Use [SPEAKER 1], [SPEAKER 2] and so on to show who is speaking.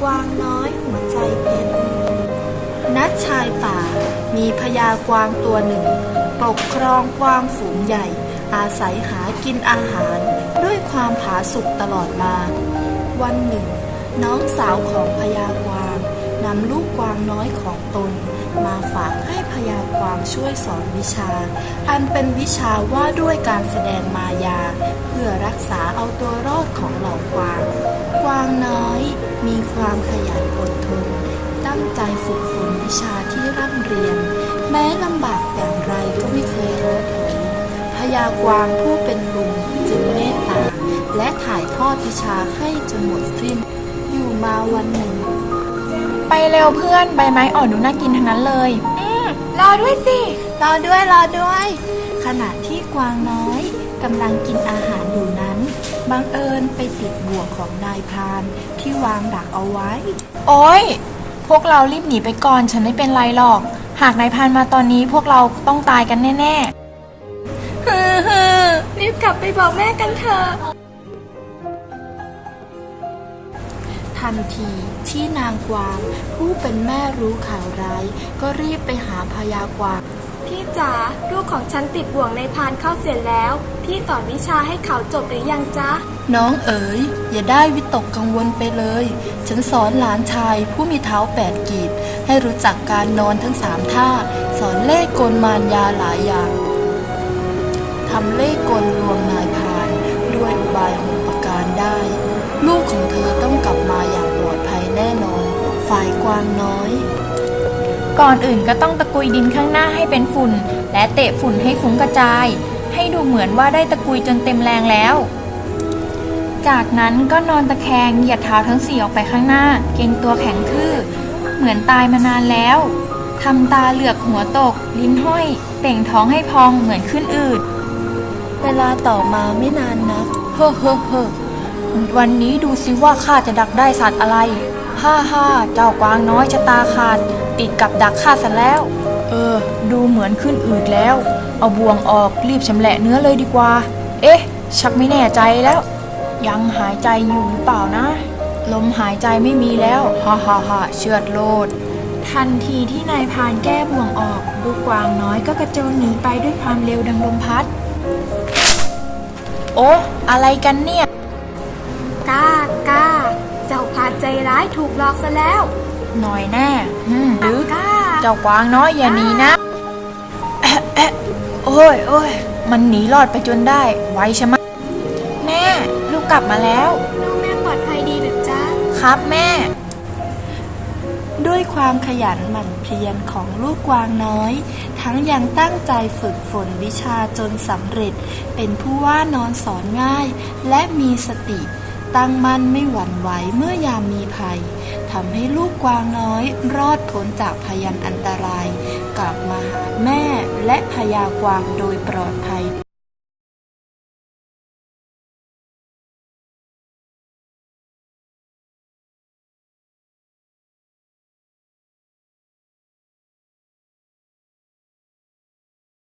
[SPEAKER 1] กวางน้อยหัวใจเพชรนัดชายป่ามีพญากวางตัวหนึ่ง ปกครองกวางฝูงใหญ่ อาศัยหากินอาหาร ด้วยความผาสุกตลอดมา วันหนึ่ง น้องสาวของพญากวางนำลูกกวางน้อยของตน มาฝากให้พญากวางช่วยสอนวิชา อันเป็นวิชาว่าด้วยการแสดงมายา เพื่อรักษาเอาตัวรอดของเหล่ากวาง กวางน้อย มีความขยันอดทน ตั้งใจฝึกฝนวิชาที่ร่ำเรียน แม้ลำบากอย่างไรก็ไม่เคยท้อถอยพญากวางผู้เป็นลุงจึงเมตตา และถ่ายทอดวิชาให้จนหมดสิ้น อยู่มาวันหนึ่ง
[SPEAKER 2] ไปเร็วเพื่อนใบไม้อ่อนดูน่ากินทั้งนั้นเลย อืมรอด้วยสิ
[SPEAKER 1] รอด้วยรอด้วย ขณะที่กวางน้อยกำลังกินอาหารอยู่นั้น บังเอิญไปติดบ่วงของนายพรานที่วางดักเอาไว้
[SPEAKER 2] โอ้ย พวกเรารีบหนีไปก่อนฉันไม่เป็นไรหรอก หากนายพรานมาตอนนี้พวกเราต้องตายกันแน่
[SPEAKER 1] ฮือฮือรีบกลับไปบอกแม่กันเถอะ ทันทีที่นางกวางผู้เป็นแม่รู้ข่าวร้าย ก็รีบไปหาพญากวาง
[SPEAKER 3] พี่จ๋าลูกของฉันติดบ่วงในพานเข้าเสียแล้ว พี่สอนวิชาให้เขาจบหรือยังจ๊ะ
[SPEAKER 1] น้องเอ๋ย อย่าได้วิตกกังวลไปเลย ฉันสอนหลานชายผู้มีเท้าแปดกีบให้รู้จักการนอนทั้งสามท่า สอนเลขกลมารยาหลายอย่างทำเลขกลลวงนายพาน ด้วยอุบายหกประการได้ ลูกของเธอต้องกลับมาอย่างปลอดภัยแน่นอน ฝ่ายกวางน้อย
[SPEAKER 2] ก่อนอื่นก็ต้องตะกุยดินข้างหน้าให้เป็นฝุ่น และเตะฝุ่นให้ฟุ้งกระจาย ให้ดูเหมือนว่าได้ตะกุยจนเต็มแรงแล้ว จากนั้นก็นอนตะแคงเหยียดเท้าทั้งสี่ออกไปข้างหน้า เกรงตัวแข็งทื่อ เหมือนตายมานานแล้วทำตาเหลือกหัวตก ลิ้นห้อย เป่งท้องให้พองเหมือนขึ้นอืด
[SPEAKER 1] เวลาต่อมาไม่นานนัก
[SPEAKER 2] เฮ้อเฮ้อเฮ้อวันนี้ดูสิว่าข้าจะดักได้สัตว์อะไร ฮ่าฮ่าเจ้ากวางน้อยชะตาขาด ติดกับดักข้าซะแล้ว เออ ดูเหมือนขึ้นอืดแล้ว เอาบ่วงออกรีบชำแหละเนื้อเลยดีกว่า เอ๊ะ ชักไม่แน่ใจแล้ว ยังหายใจอยู่หรือเปล่านะ ลมหายใจไม่มีแล้วฮ่าฮ่าฮ่าเชือดโลด ทันทีที่นายพานแก้บ่วงออกลูกกวางน้อยก็กระโจนหนีไปด้วยความเร็วดังลมพัด โอ้อะไรกันเนี่ย
[SPEAKER 3] ร้ายถูกหลอกซะแล้ว
[SPEAKER 2] หน่อยแน่อืมหรือก
[SPEAKER 3] ล้า
[SPEAKER 2] เจ้ากวางน้อยอย่าหนีนะแอะแอะโอ้ยโอ้ยมันหนีรอดไปจนได้ ไวใช่ไหมะแม่ ลูกกลับมาแล้ว
[SPEAKER 3] ลูกแม่ปลอดภัยดีหรือจ๊ะ
[SPEAKER 2] ครับแม่
[SPEAKER 1] ด้วยความขยันหมั่นเพียรของลูกกวางน้อย ทั้งยังตั้งใจฝึกฝนวิชาจนสำเร็จ เป็นผู้ว่านอนสอนง่าย และมีสติ ตั้งมั่นไม่หวั่นไหวเมื่อยามมีภัยทำให้ลูกกวางน้อยรอดพ้นจากพยันอันตราย กลับมาหาแม่และพญากวางโดยปลอดภัย